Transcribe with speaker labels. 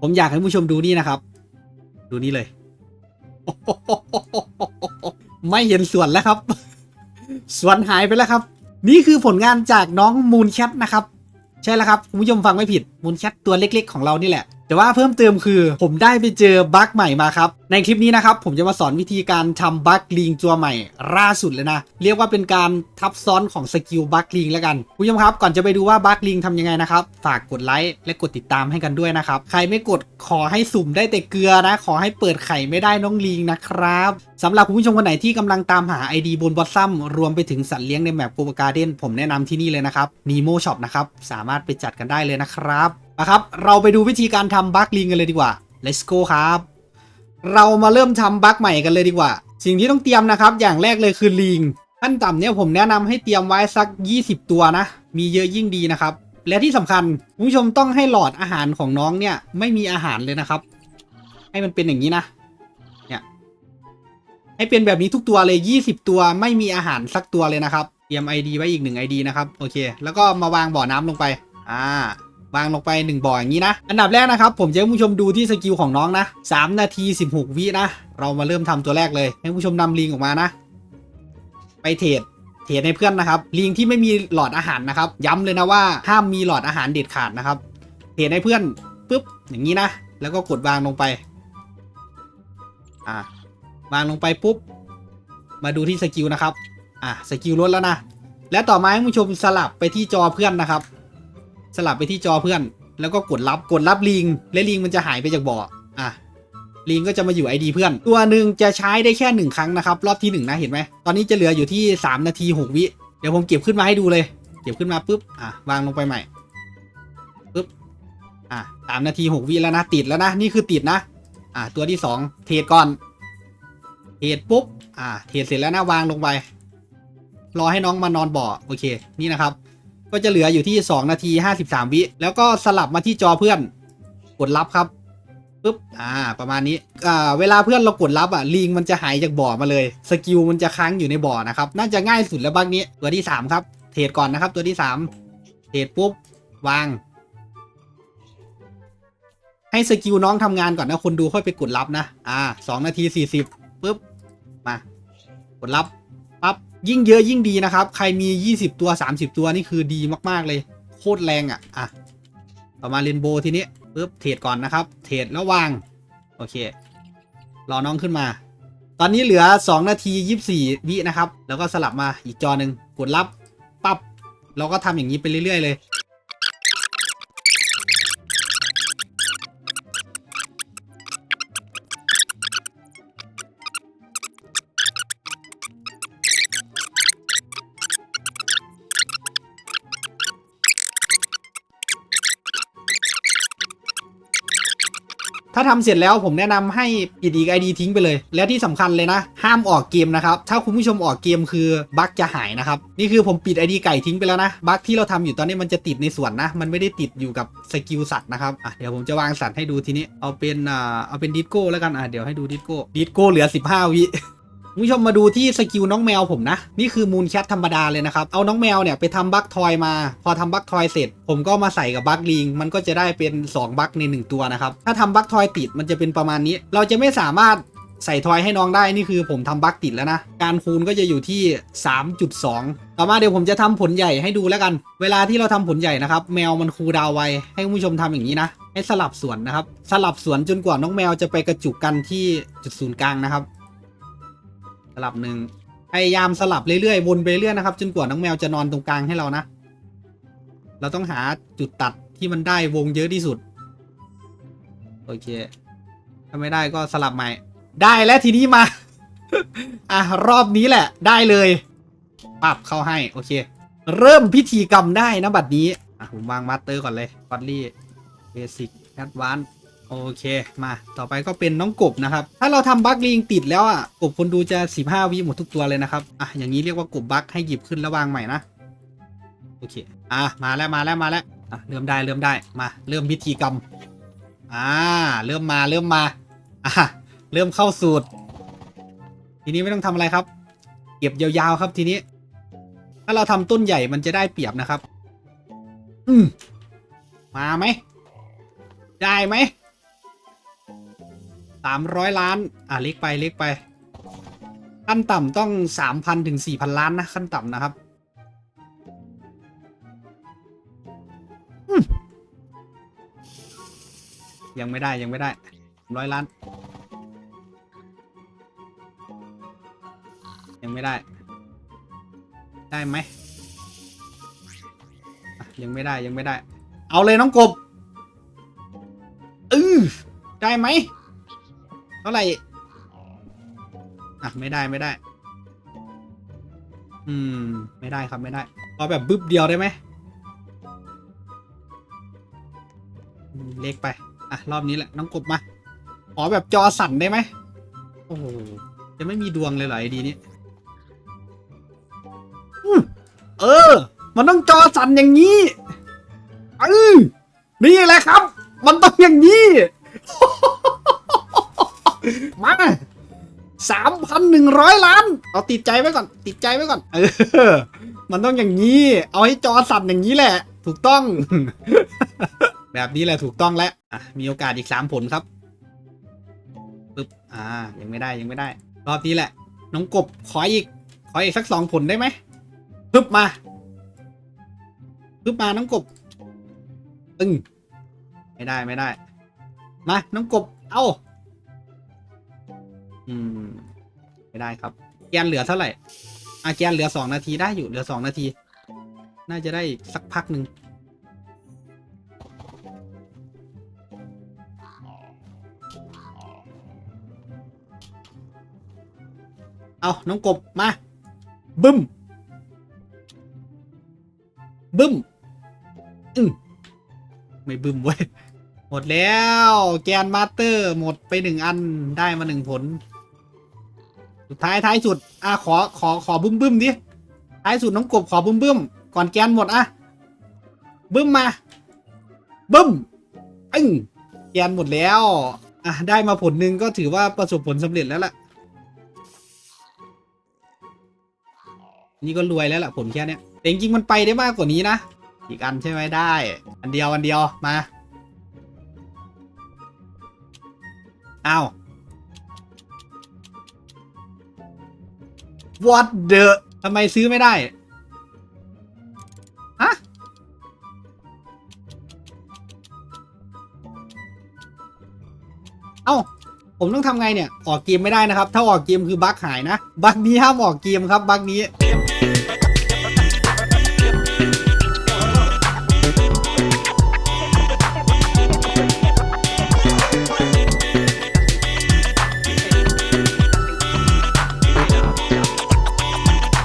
Speaker 1: ผมอยากให้ผู้ชมดูนี่นะครับ ดูนี่เลย ไม่เห็นสวนแล้วครับ สวนหายไปแล้วครับ นี่คือผลงานจากน้องมูนแคทนะครับ ใช่แล้วครับ คุณผู้ชมฟังไม่ผิดมูนแคทตัวเล็ก ๆ ของเรานี่แหละ แต่ว่าเพิ่มเติมคือผมได้ไปเจอบั๊กใหม่มาครับ ในคลิปนี้นะครับ ผมจะมาสอนวิธีการทำบั๊กลิงตัวใหม่ล่าสุดเลยนะ เรียกว่าเป็นการทับซ้อนของสกิลบั๊กลิงแล้วกันคุณผู้ชมครับ ก่อนจะไปดูว่าบั๊กลิงทำยังไงนะครับ ฝากกดไลค์และกดติดตามให้กันด้วยนะครับ ใครไม่กดขอให้สุ่มได้แต่เกลือนะ ขอให้เปิดไข่ไม่ได้น้องลิงนะครับ สำหรับคุณผู้ชมคนไหนที่กำลังตามหา ID บนบอสซัมรวมไปถึงสัตว์เลี้ยงในแมปโกบการ์เดนผมแนะนำที่นี่เลยนะครับ Nemo Shop นะครับ สามารถไปจัดกันได้เลยนะครับมาครับ เราไปดูวิธีการทำบั๊กลิงกันเลยดีกว่า let's go ครับ เรามาเริ่มทำบั๊กใหม่กันเลยดีกว่า สิ่งที่ต้องเตรียมนะครับ อย่างแรกเลยคือลิงขั้นต่ำเนี่ยผมแนะนำให้เตรียมไว้สัก 20 ตัวนะ มีเยอะยิ่งดีนะครับ และที่สำคัญคุณผู้ชมต้องให้หลอดอาหารของน้องเนี่ยไม่มีอาหารเลยนะครับ ให้มันเป็นอย่างนี้นะ ให้เป็นแบบนี้ทุกตัวเลย 20 ตัวไม่มีอาหารสักตัวเลยนะครับ เตรียม ID ไว้อีกหนึ่ง ID นะครับ โอเค แล้วก็มาวางบ่อน้ำลงไป อ่าวางลงไป 1 บ่ออย่างนี้นะ อันดับแรกนะครับผมจะให้ผู้ชมดูที่สกิลของน้องนะ 3 นาที 16 วินะ เรามาเริ่มทำตัวแรกเลย ให้ผู้ชมนำลิงออกมานะ ไปเทรดเทรดให้เพื่อนนะครับ ลิงที่ไม่มีหลอดอาหารนะครับ ย้ำเลยนะว่าห้ามมีหลอดอาหารเด็ดขาดนะครับ เทรดให้เพื่อนปุ๊บอย่างนี้นะ แล้วก็กดวางลงไป อ่า วางลงไปปุ๊บ มาดูที่สกิลนะครับ อะสกิลลดแล้วนะ และต่อมาให้ผู้ชมสลับไปที่จอเพื่อนนะครับ สลับไปที่จอเพื่อน แล้วก็กดรับกดรับลิง และลิงมันจะหายไปจากบ่ออะลิงก็จะมาอยู่ ID เพื่อน ตัวหนึ่งจะใช้ได้แค่หนึ่งครั้งนะครับ รอบที่หนึ่งนะเห็นไหมตอนนี้จะเหลืออยู่ที่ 3 นาที 6 วิ เดี๋ยวผมเก็บขึ้นมาให้ดูเลย เก็บขึ้นมาปุ๊บอะวางลงไปใหม่ปุ๊บอะสามนาที 6 วิแล้วนะติดแล้วนะ นี่คือติดนะ อะตัวที่ 2 เทรดก่อน เทรดปุ๊บ อะเทรดเสร็จแล้วนะวางลงไป รอให้น้องมานอนบ่อ โอเค นี่นะครับ ก็จะเหลืออยู่ที่ 2 นาที 53 วิ แล้วก็สลับมาที่จอเพื่อน กดรับครับปุ๊บ อ่า ประมาณนี้ อ่า เวลาเพื่อนเรากดรับอะ ลิงมันจะหายจากบ่อมาเลย สกิลมันจะค้างอยู่ในบ่อนะครับ น่าจะง่ายสุดแล้วบ้างนี้ ตัวที่ 3 ครับ เทรดก่อนนะครับ ตัวที่ 3 เทรดปุ๊บ วาง ให้สกิลน้องทำงานก่อนนะ คนดูค่อยไปกดรับนะ อ่า2นาที40ปุ๊บ มากดรับปั๊บยิ่งเยอะยิ่งดีนะครับ ใครมี 20 ตัว 30 ตัวนี่คือดีมากๆเลย โคตรแรงอะ อะประมาเรนโบว์ทีนี้ปุ๊บเทรดก่อนนะครับ เทรดแล้ววาง โอเค รอน้องขึ้นมา ตอนนี้เหลือ 2 นาที 24 วินะครับ แล้วก็สลับมาอีกจอหนึ่งกดรับปั๊บเราก็ทำอย่างนี้ไปเรื่อย ๆ เลย ถ้าทำเสร็จแล้วผมแนะนำให้ปิดอีกไอดีทิ้งไปเลย และที่สำคัญเลยนะ ห้ามออกเกมนะครับ ถ้าคุณผู้ชมออกเกมคือบั๊กจะหายนะครับ นี่คือผมปิดไอดีไก่ทิ้งไปแล้วนะบั๊กที่เราทำอยู่ตอนนี้มันจะติดในส่วนนะ มันไม่ได้ติดอยู่กับสกิลสัตว์นะครับอะเดี๋ยวผมจะวางสัตว์ให้ดูทีนี้เอาเป็นอ่าเอาเป็นดิสโก้แล้วกันอะเดี๋ยวให้ดูดิสโก้ดิสโก้เหลือ 15 วิ คุณผู้ชมมาดูที่สกิลน้องแมวผมนะ นี่คือมูนแคทธรรมดาเลยนะครับ เอาน้องแมวเนี่ยไปทำบัคทอยมา พอทำบัคทอยเสร็จ ผมก็มาใส่กับบัคลิง มันก็จะได้เป็น 2 บัคใน 1 ตัวนะครับ ถ้าทำบัคทอยติดมันจะเป็นประมาณนี้ เราจะไม่สามารถใส่ทอยให้น้องได้นี่คือผมทำบัคติดแล้วนะ การคูณก็จะอยู่ที่ 3.2 ต่อมาเดี๋ยวผมจะทำผลใหญ่ให้ดูแล้วกัน เวลาที่เราทำผลใหญ่นะครับ แมวมันคูดาวไว ให้คุณผู้ชมทำอย่างนี้นะ ให้สลับส่วนนะครับ สลับส่วนจนกว่าน้องแมวจะไปกระจุกกันที่จุดศูนย์กลางนะครับ สลับหนึ่งพยายามสลับเรื่อยๆวนไปเรื่อยนะครับ จนกว่าน้องแมวจะนอนตรงกลางให้เรานะ เราต้องหาจุดตัดที่มันได้วงเยอะที่สุด โอเค ถ้าไม่ได้ก็สลับใหม่ ได้แล้วทีนี้มา อะ รอบนี้แหละ ได้เลยปับเข้าให้ โอเค เริ่มพิธีกรรมได้นะบัดนี้ อะ ผมวางมาสเตอร์ก่อนเลยฟอดลี่เบสิกแอดวาน โอเคมาต่อไปก็เป็นน้องกบนะครับ ถ้าเราทำบัคลิงติดแล้วอะกบคนดูจะ 15 วิหมดทุกตัวเลยนะครับอะอย่างนี้เรียกว่ากบบัคให้หยิบขึ้นแล้ววางใหม่นะโอเคอะมาแล้วมาแล้วมาแล้วอะเริ่มได้เริ่มได้มา เริ่มพิธีกรรมอ่าเริ่มมาเริ่มมาอะเริ่มเข้าสูตร ทีนี้ไม่ต้องทำอะไรครับ เก็บยาวๆครับทีนี้ ถ้าเราทำต้นใหญ่มันจะได้เปรียบนะครับ อืมมาไหมได้ไหม สามร้อยล้าน อะเล็กไปเล็กไป ขั้นต่ำต้องสามพันถึงสี่พันล้านนะ ขั้นต่ำนะครับยังไม่ได้ยังไม่ได้ร้อยล้าน ยังไม่ได้ ได้ไหมยังไม่ได้ยังไม่ได้ เอาเลยน้องกบ อือได้ไหม เท่าไหร่อะไม่ได้ไม่ได้ อืม ไม่ได้ครับไม่ได้เอาแบบบึ๊บเดียวได้ไหมเล็กไป อะ รอบนี้แหละน้องกบมา ขอแบบจอสั่นได้ไหมโอ้โหจะไม่มีดวงเลยเหรอไอดีนี้อเออ มันต้องจอสั่นอย่างนี้เออนี่แหละครับ มันต้องอย่างนี้ มาสามพันหนึ่งร้อยล้าน เอาติดใจไว้ก่อน ติดใจไว้ก่อน เออ มันต้องอย่างนี้ เอาให้จอสั่นอย่างนี้แหละ ถูกต้อง แบบนี้แหละถูกต้องแล้วอะมีโอกาสอีกสามผลครับปึ๊บอ่า ยังไม่ได้ยังไม่ได้ รอบนี้แหละ น้องกบขออีก ขออีกสักสองผลได้ไหมปึ๊บมาปึ๊บมาน้องกบตึงไม่ได้ไม่ได้ มา น้องกบ เอ้า อืม ไม่ได้ครับ แกนเหลือเท่าไหร่อะแกนเหลือสองนาทีได้อยู่เหลือสองนาที น่าจะได้สักพักหนึ่งเอาน้องกบ มา บึ้ม บึ้ม อืมไม่บึ้มเว้ย หมดแล้ว แกนมาสเตอร์ หมดไปหนึ่งอันได้มาหนึ่งผล สุดท้ายท้ายสุด อะขอขอขอบึ้มบึ้มดิ ท้ายสุดน้องกบขอบึ้มบึ้มก่อนแกนหมดอะ บึ้มมา บึ้มอึ้งแกนหมดแล้ว อะได้มาผลหนึ่งก็ถือว่าประสบผลสำเร็จแล้วล่ะ นี่ก็รวยแล้วล่ะผลแค่เนี้ยแต่จริงๆมันไปได้มากกว่านี้นะ อีกอันใช่ไหมได้ อันเดียวอันเดียวมา อ้าว what the ทำไมซื้อไม่ได้ฮะเอ้า ผมต้องทำไงเนี่ย ออกเกมไม่ได้นะครับ ถ้าออกเกมคือบั๊กหายนะ บั๊กนี้ห้ามออกเกมครับ บั๊กนี้